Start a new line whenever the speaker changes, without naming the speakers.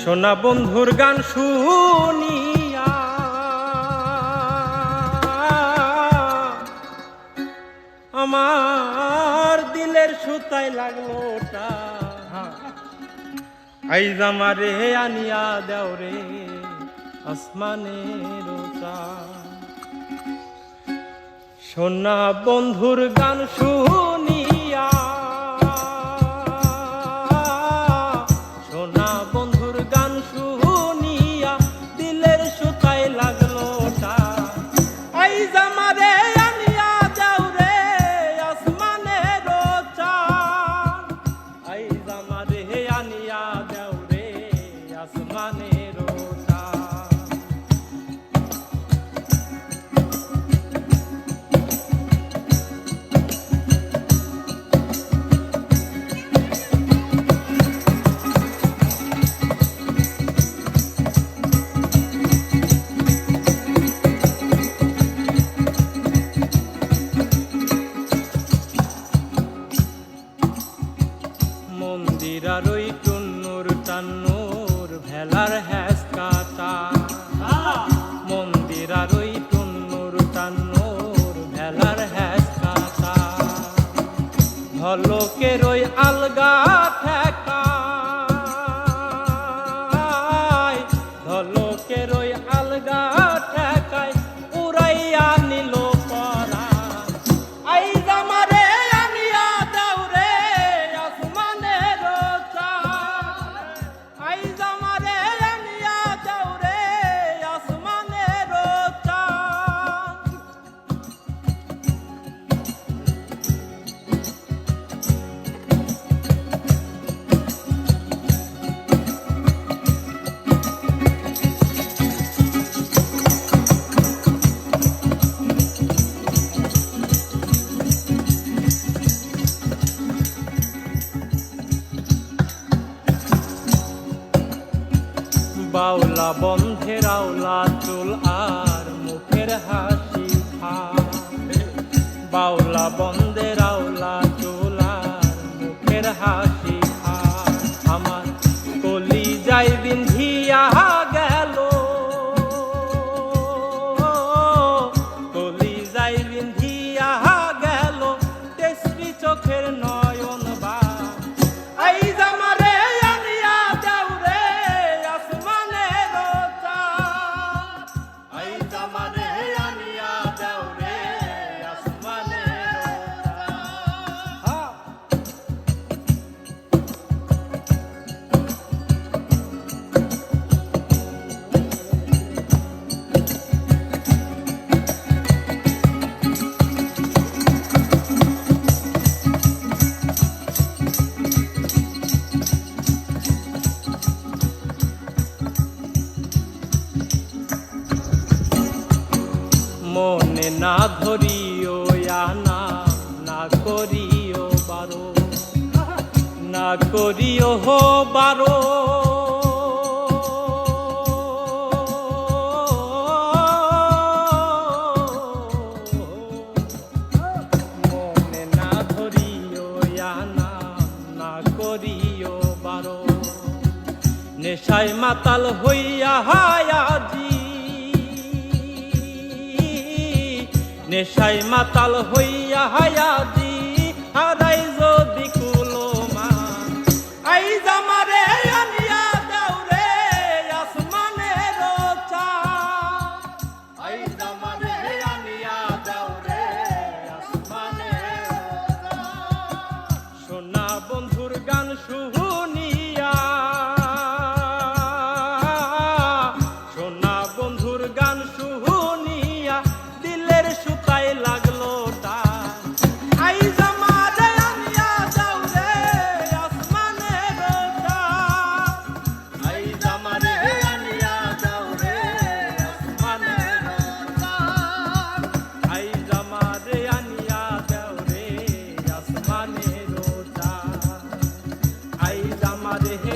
সোনা বন্ধুর গান শুনিয়া। আমার দিলের সুতায় লাগল ওটা। আইজ আনিয়া দেও রে আসমানের সোনা বন্ধুর গান শুনিয়া আমারে ওই টুন্নুর টান্নুর ভেলার হ্যাস কাটা। মন্দির আর ওই টুন্নুর টান্নুর ভেলার হ্যাস কাটা। ওই আলগা বাউলা বন্ধের আওলা চুল আর মুখের হাসি খা বাউলা বন্ধের আওলা চুল আর মুখের হাসি মনে না ধরিও না না করিও বারো। না করিও হো বারো। নেশায় মাতাল হইয়া হায়াজি নেশায় মাতাল হইয়া হায়াজি Hare